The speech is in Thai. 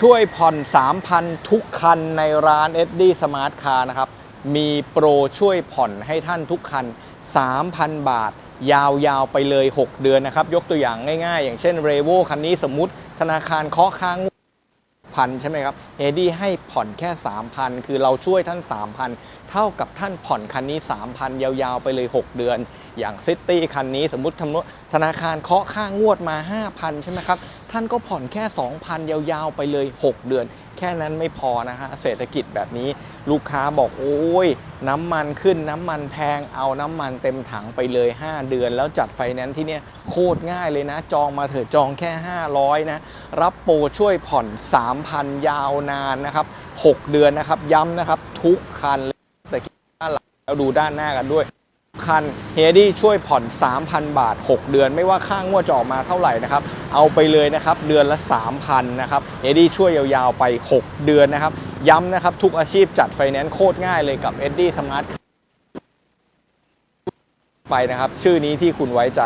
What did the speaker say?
ช่วยผ่อน 3,000 ทุกคันในร้าน SD Smart Car นะครับ มีโปรช่วยผ่อนให้ท่านทุกคัน 3,000 บาท ยาวๆ ไปเลย 6 เดือนนะครับ ยกตัวอย่างง่ายๆ อย่างเช่น r e v o คันนี้สมมุติธนาคารเคาะค้างพันใช่ไหมครับเอดี้ให้ผ่อนแค่ 3,000 คือเราช่วยท่าน 3,000 เท่ากับท่านผ่อนคันนี้ 3,000 ยาวๆ ไปเลย 6 เดือน อย่างซิตี้คันนี้สมมติทำธนาคารเคาะค่างวดมา 5,000 ใช่ไหมครับ ท่านก็ผ่อนแค่ 2,000 ยาวๆ ไปเลย 6 เดือน แค่นั้นไม่พอนะฮะ เศรษฐกิจแบบนี้ลูกค้าบอกโอ้ย น้ำมันขึ้นน้ำมันแพงเอาน้ำมันเต็มถังไปเลย 5 เดือน แล้วจัดไฟแนนซ์ที่เนี่ยโคตรง่ายเลยนะ จองมาเถอะจองแค่ 500 นะ รับโปรช่วยผ่อน 3,000 ยาวนานนะครับ 6 เดือนนะครับย้ำนะครับทุกคันเลยแต่ด้านหลังแล้วดูด้านหน้ากันด้วย คันเฮดี้ช่วยผ่อน 3,000 บาท 6 เดือน ไม่ว่าค่างวดจะออกมาเท่าไหร่นะครับ เอาไปเลยนะครับ เดือนละ 3,000 นะครับเฮดี้ช่วยยาวๆไป 6 เดือนนะครับ ย้ำนะครับ ทุกอาชีพจัดไฟแนนซ์โคตรง่ายเลยกับเอ็ดดี้สมาร์ทไปนะครับ ชื่อนี้ที่คุณไว้ใจ